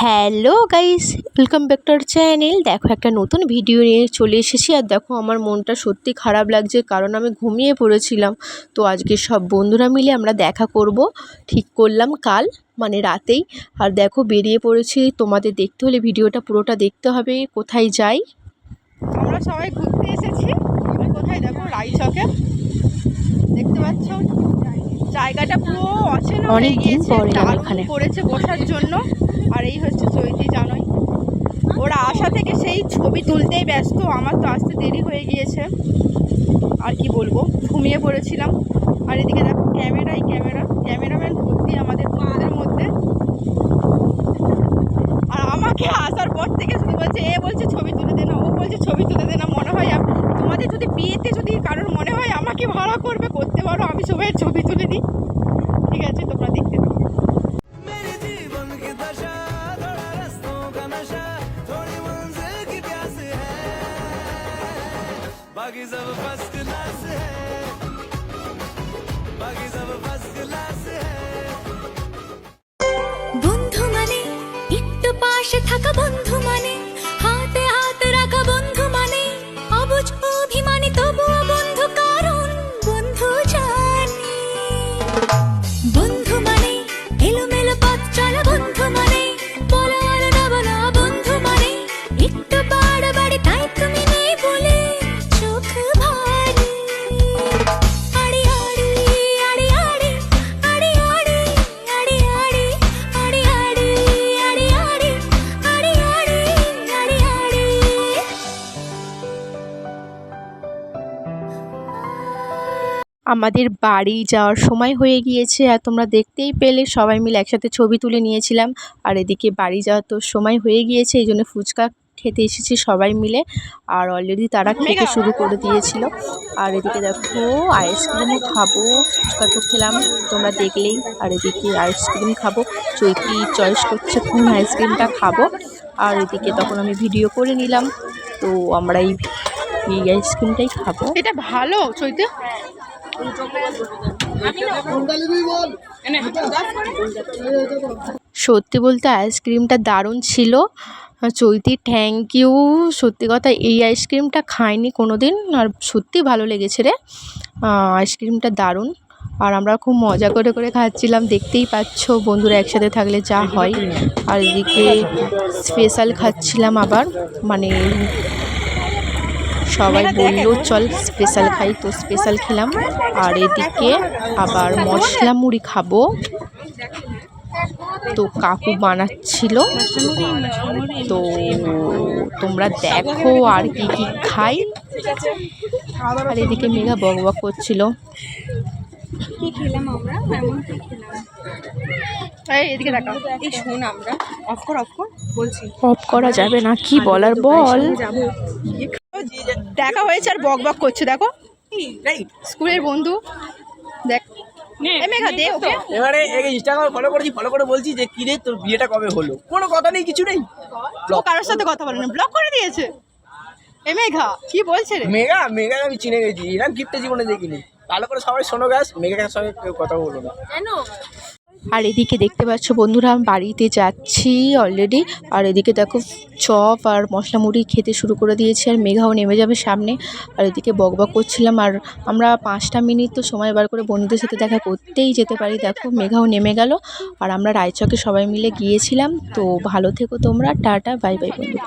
Hello guys, welcome back to our channel. দেখো, একটা নতুন ভিডিও নিয়ে চলে এসেছি আর দেখো, আমার মনটা সত্যি খারাপ লাগছে কারণ আমি ঘুমিয়ে পড়েছিলাম। তো আজকে সব বন্ধুরা মিলে আমরা দেখা করব। ঠিক করলাম কাল মানে রাতেই। আর দেখো, বেরিয়ে পড়েছি। তোমাদের দেখতে হলে ভিডিওটা পুরোটা দেখতে হবে। কোথায় যাই? আমরা সবাই ঘুরতে এসেছি। কোথায়? দেখো, রাইচকে। দেখতে পাচ্ছ? জায়গাটা পুরো অচেনা হয়ে অনেক দিন গিয়েছে পর এখানে। করেছে বসার জন্য আর এই হচ্ছে চৈতি জানোই ওরা আসা থেকে সেই ছবি তুলতেই ব্যস্ত আমার তো আসতে দেরি হয়ে গিয়েছে। আর কি বলব ঘুমিয়ে পড়েছিলাম। আর এদিকে দেখো ক্যামেরাই ক্যামেরা ক্যামেরাম্যান ভর্তি আমাদের বন্ধুদের মধ্যে। আর আমাকে আসার পর থেকে শুধু বলছে এ বলছে ছবি তুলে দে না ও বলছে ছবি তুলে দে না মনে হয় তোমাদের যদি বিয়েতে যদি কারোর মনে হয় আমাকে ভাড়া করবে আমি সবাই ছবি তুলে দিই ঠিক আছে তোমরা দেখতে থাকো। मेरे जीवन की दशा थोड़ा रस्तों का नशा थोड़ी मंजिल की प्यास है बाकी सब फर्स्ट क्लास है बाकी सब फर्स्ट क्लास है বন্ধু মানে একটু পাশে থাকা বন্ধু মানে আমাদের বাড়ি যাওয়ার সময় হয়ে গিয়েছে আর তোমরা দেখতেই পেলে সবাই মিলে একসাথে ছবি তুলে নিয়েছিলাম। আর এদিকে বাড়ি যাওয়ার তো সময় হয়ে গিয়েছে এই জন্য ফুচকা খেতে এসেছি সবাই মিলে। আর অলরেডি তারা খেতে শুরু করে দিয়েছিল। আর এদিকে দেখো আইসক্রিমও খাব। ফুচকা তো খেলাম তোমরা দেখলেই। আর এদিকে আইসক্রিম খাব। চৈতি চয়েস করছে কোন আইসক্রিমটা খাব। আর এদিকে তখন আমি ভিডিও করে নিলাম। তো আমরা এই এই আইসক্রিমটাই খাব। এটা ভালো চৈতে। সত্যি বলতে আইসক্রিমটা দারুণ ছিল। চলতি থ্যাংক ইউ সত্যি কথা, এই আইসক্রিমটা খাইনি কোনো দিন আর সত্যি ভালো লেগেছে রে। আইসক্রিমটা দারুণ। আর আমরা খুব মজা করে করে খাচ্ছিলাম, দেখতেই পাচ্ছ বন্ধুরা একসাথে থাকলে যা হয়। আর এদিকে স্পেশাল খাচ্ছিলাম আবার মানে সবাই বলল চল স্পেশাল খাই। তো স্পেশাল খেলাম। আর এদিকে আবার মশলা মুড়ি খাব। তো কাকু বানাচ্ছিল। তো তোমরা দেখো আর কি কি খাই। আর এদিকে মেঘা বক বক করছিল অফ করা যাবে না কি বলার বল? দেখা হয়েছে আর বক বক করছে দেখো। স্কুলের বন্ধু দেখ এ মেঘা দে ওকে। এবারে ইনস্টাগ্রামে ফলো করেছি ফলো করে বলছি যে কিরে তোর বিয়েটা কবে হলো? কোনো কথা নেই কিছু নেই। ও কারোর সাথে কথা বলে না ব্লক করে দিয়েছে। এ মেঘা কি বলছে রে? মেগা মেগা আমি চিনে গেছি এরকম গিফটে জীবনে দেখিনি। ভালো করে সবাই শোনো গাছ মেগার সঙ্গে কেউ কথা বলো না। আর এদিকে দেখতে পাচ্ছ বন্ধুরা, আমি বাড়িতে যাচ্ছি অলরেডি আর এদিকে দেখো চপ আর মশলা মুড়ি খেতে শুরু করে দিয়েছি আর মেঘাও নেমে যাবে সামনে। আর এদিকে বকবক করছিলাম আর আমরা পাঁচটা মিনিট তো সময় বার করে বন্ধুদের সাথে দেখা করতেই যেতে পারি। দেখো মেঘাও নেমে গেল আর আমরা রায়চকে সবাই মিলে গিয়েছিলাম। তো ভালো থেকো তোমরা, টাটা, বাই বাই বন্ধু